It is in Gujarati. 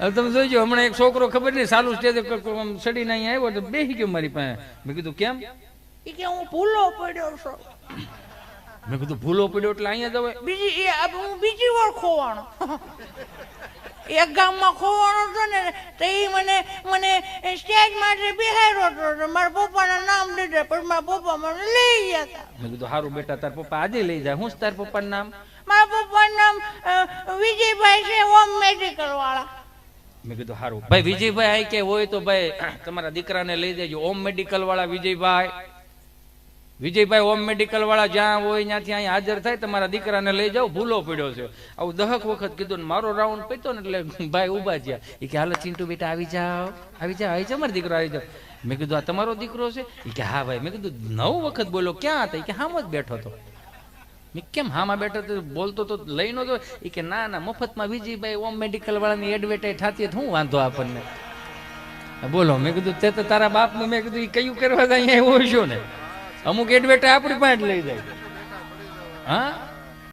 હવે તમે જોઈજો હમણાં એક છોકરો ખબર નહીં સાલું સ્ટેજ સડીને અહીંયા આવ્યો તો બેસી ગયો મારી પાસે. મેં કીધું કેમ? એ કે હું ભૂલો પડ્યો છું. મેં કીધું ભૂલો પડ્યો એટલે અહીંયા જવાય બીજી એ હું બીજી વાર ખોવાણો એક ગામમાં ખોવાણો હતો ને તો એ મને મને સ્ટેજ માટે બિહાર્યો હતો મારા પપ્પાના નામ લીધે પણ મારા પપ્પા મને લઈ ગયા હતા. મેં કીધું સારું બેટા તાર પપ્પા આજે લઈ જાય. હું તાર પપ્પાનું નામ? મારા પપ્પાનું નામ વિજયભાઈ છે હોમ મેડિકલ વાળા. મેં કીધું સારું ભાઈ, વિજયભાઈ આઈ કે હોય તો ભાઈ, તમારા દીકરાને લઈ દેજો. ઓમ મેડિકલ વાળા વિજયભાઈ. વિજયભાઈ ઓમ મેડિકલ વાળા જ્યાં હોય ત્યાંથી અહીં હાજર થાય, તમારા દીકરાને લઈ જાઓ, ભૂલો પડ્યો છે. આવું દહક વખત કીધું ને મારો રાઉન્ડ પીતો ને એટલે ભાઈ ઊભા થયા. એ કે, હાલો ચિંટુ બેટા, આવી જાઓ. આવી જાઓ આવી જાઓ, મારો દીકરો આવી જાઓ. મેં કીધું, આ તમારો દીકરો છે? એ કે, હા ભાઈ. મેં કીધું, નવ વખત બોલો, ક્યાં હતા? એ કે, હામ જ બેઠો હતો. કેમ હામાં બેઠો બોલતો તો લઈ નતો? એ કે, ના ના, મફતમાં વિજયભાઈ ઓમ મેડિકલ વાળાની એડવર્ટાઈઝ થતી શું વાંધો આપણને. બોલો, મેં કીધું, તે તો તારા બાપનું, મેં કીધું એ કયું કરવા અહીંયા એવું હશો ને? અમુક એડવર્ટાઈઝ આપણી પાસે લઈ જાય. હા?